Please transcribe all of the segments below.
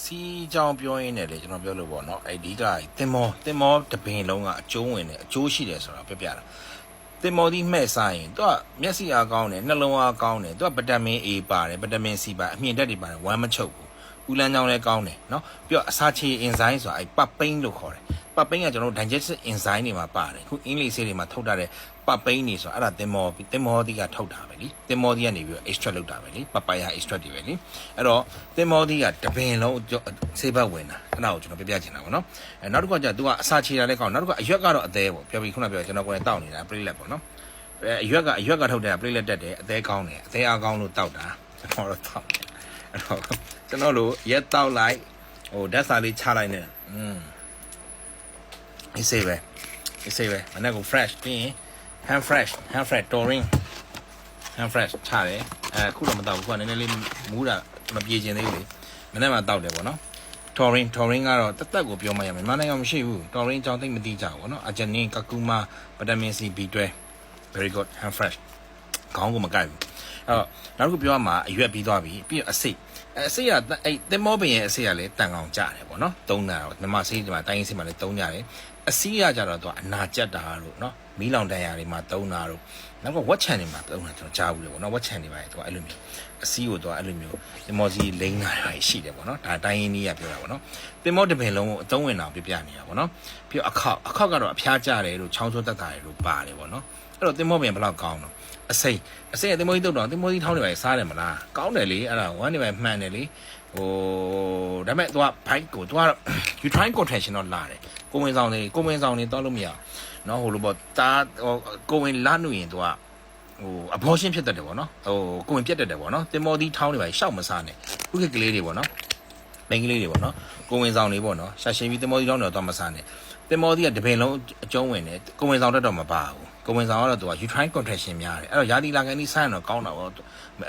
စီးကြောင်ပြောရင်းနဲ့လေကျွန်တော်ပြောလို့ပေါ့နော်အဲ့ဒီကတင်မောတင်မောတပင်လုံးကအကျုံးဝင်တယ်အကျိုးရှိတယ်ဆိုတာပြပြတာတင်မောဒီမှဲ့စားရင်သူကမျက်စိအားကောင်းတယ်နှလုံးအားကောင်းတယ်သူကဗီတာမင် A ပါတယ်ဗီတာမင် C ပါအမြင့်တက်တွေပါတယ်ဝမ်းမချုပ်ဘူးဦးလန်းချောင်းလည်းကောင်းတယ်နော်ပြီးတော့အစာချေ enzyme ဆိုတာအဲ့ပတ်ပိန်းလို့ခေါ်တယ် ပတ်ပိန်းကကျွန်တော်တို့ digestive enzyme တွေမှာပါတယ်ခုအင်္ဂလိပ်ဆေးတွေမှာထုတ်ထားတဲ့ပတ်ပိန်းတွေဆိုတာအဲ့ဒါတင်မောတင်မောဒီကထုတ်တာပဲလीတင်မောဒီကနေပြီးတော့ extract လုပ်တာပဲလीပပယာ extract တွေပဲလीအဲ့တော့တင်မောဒီကတပင်လုံးဆေးဘက်ဝင်တာအဲ့ဒါကိုကျွန်တော်ပြပြချင်တာပေါ့နော်အဲနောက်တစ်ခုကကျသူကအစာချေတာလည်းကောင်းနောက်တစ်ခုကအရွက်ကတော့အသေးပေါ့ပြောပြီးခုနပြောကျွန်တော်ကိုယ်တောက်နေတာ platelet ပေါ့နော်အဲအရွက်ကအရွက်ကထုတ်တဲ့ platelet တက်တယ်အသေးကောင်းတယ်အသေးအားကောင်းလို့တောက်တာကျွန်တော်တော့တောက်တယ်အဲ့တော့ကျွန်တော်တို့ရက်တောက်လိုက်ဟိုဓာတ်စာလေးချလိုက်နေอืม အေးစေးပဲအေးစေးပဲမနေ့က fresh ပြီးရင် hand fresh hand fresh touring hand fresh ချတယ်အဲခုတော့မတောက်ဘူးခုကနည်းနည်းလေးမူးတာမပြေကျင်သေးဘူးလေမနေ့မှတောက်တယ်ပေါ့နော် touring touring ကတော့တက်တက်ကိုပြောမှရမယ်မြန်မာနိုင်ငံမရှိဘူး touring အကြောင်းသိမသိကြဘူးပေါ့နော်အာဂျင်နင်းကကူမာဗီတာမင် C B12 very good hand fresh ခေါင်းကိုမကိုက်ဘူး အဲ့တော့နောက်တစ်ခုပြောရမှာအရွက်ပြီးသွားပြီပြီးတော့အစိတ်အဲအစိတ်ကအဲ့တင်မောပင်ရဲ့အစိတ်ကလည်းတန်ကောင်ကြတယ်ပေါ့နော်သုံးတာတော့မြမစိတ်ဒီမှာတိုင်းစိတ်မှာလည်းသုံးကြတယ်အစီးရကြတော့သူကအနာကျက်တာတို့နော်မီးလောင်တန်ရာတွေမှာသုံးတာတို့နောက်ကဝက်ချန်တွေမှာသုံးတာကျွန်တော်ကြားဘူးလေပေါ့နော်ဝက်ချန်တွေပါလေသူကအဲ့လိုမျိုးအစီးကိုသူကအဲ့လိုမျိုးတင်မောစီလိမ့်တာတွေရှိတယ်ပေါ့နော်ဒါတိုင်းရင်းကြီးကပြောတာပေါ့နော်တင်မောတစ်ပင်လုံးကိုအသုံးဝင်အောင်ပြပြနေတာပေါ့နော်ပြီးတော့အခောက်အခောက်ကတော့အဖျားကြတယ်လို့ချောင်းဆိုးတက်တာတွေလို့ပါတယ်ပေါ့နော် အဲ့တော့တင်မောပင်ဘယ်လောက်ကောင်းတော့အစိမ့်အစိမ့်ကတင်မောကြီးတုတ်တော့တင်မောကြီးထောင်းနေပါလေစားတယ်မလားကောင်းတယ်လေအဲ့ဒါဝမ်းနေပါမှန်တယ်လေဟိုဒါပေမဲ့ तू က bike ကို तू ကတော့ you try contraction တော့လာတယ်ကိုဝင်ဆောင်နေကိုဝင်ဆောင်နေတော့လို့မရအောင်နော်ဟိုလိုပေါ့တာဟိုကိုဝင်လာနှုတ်ရင် तू ကဟို abortion ဖြစ်တတ်တယ်ပေါ့နော်ဟိုကိုဝင်ပြတ်တတ်တယ်ပေါ့နော်တင်မောကြီးထောင်းနေပါလေရှောက်မစားနဲ့ခုခေတ်ကလေးတွေပေါ့နော်မိန်းကလေးတွေပေါ့နော်ကိုဝင်ဆောင်နေပေါ့နော်ရှာရှင်းပြီးတင်မောကြီးထောင်းနေတော့မစားနဲ့တင်မောကြီးကတပင်လုံးအကျုံးဝင်တယ်ကိုဝင်ဆောင်တတ်တော့မပါဘူး ကိုဝင်ဆောင်ကတော့ तू က you try contraction များတယ်အဲ့တော့ယာတီလာကန်ဒီဆိုင်းတော့ကောင်းတာပေါ့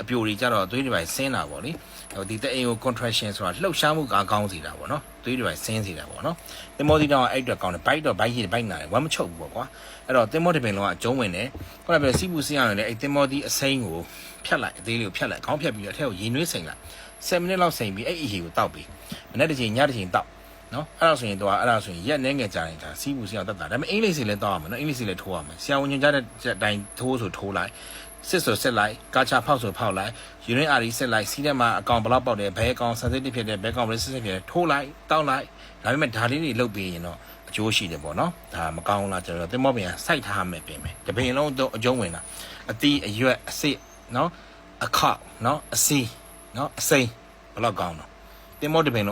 အပြိုတွေကြတော့သွေးတွေပဲဆင်းတာပေါ့လေဟိုဒီတအိမ်ကို contraction ဆိုတာလှုပ်ရှားမှုကကောင်းစီတာပေါ့နော်သွေးတွေပဲဆင်းစီတာပေါ့နော်တင်မောကြီးတော့အဲ့အတွက်ကောင်းတယ်ဘိုက်တော့ဘိုက်ရည်ဘိုက်နာတယ်ဝမ်းမချုပ်ဘူးပေါ့ကွာအဲ့တော့တင်မောတပင်လုံးကအကျုံးဝင်တယ်ခုနကပြောစီးပူစင်းရတယ်လေအဲ့တင်မောကြီးအစိမ်းကိုဖြတ်လိုက်အသေးလေးကိုဖြတ်လိုက်ခေါင်းဖြတ်ပြီးတော့အထက်ကိုရေနွေးစိန်လိုက်7မိနစ်လောက်စိန်ပြီးအဲ့အရေကိုတောက်ပြီးမနေ့တစ်ချိန်ညတစ်ချိန်တောက် နော်အဲ့ဒါဆိုရင်တော့အဲ့ဒါဆိုရင်ရက်နှဲငယ်ကြာရင်ဒါစီးပူစင်းအောင်တက်တာဒါပေမဲ့အင်္ဂလိပ်စီလည်းတောက်ရမယ်နော်အင်္ဂလိပ်စီလည်းထိုးရမယ်ဆရာဝန်ညွှန်ကြားတဲ့အတိုင်းထိုးဆိုထိုးလိုက်စစ်ဆိုစစ်လိုက်ကာချာဖောက်ဆိုဖောက်လိုက်ယူရင်းအာရီစစ်လိုက်စီးထဲမှာအကောင်ဘလောက်ပေါက်တယ်ဘဲအကောင် sensitive ဖြစ်တယ်ဘဲကောင် resistant ဖြစ်တယ်ထိုးလိုက်တောက်လိုက်ဒါပေမဲ့ဒါလေးတွေလုတ်ပြီးရင်တော့အကျိုးရှိတယ်ပေါ့နော်ဒါမကောင်းလားကျွန်တော်တင်မောပင်ကစိုက်ထားမယ်ပြင်မယ်တပင်လုံးတော့အကျုံးဝင်တာအတီးအရွက်အစစ်နော်အခောက်နော်အစီနော်အစိမ်းဘလောက်ကောင်းတော့တင်မောတပင်လုံး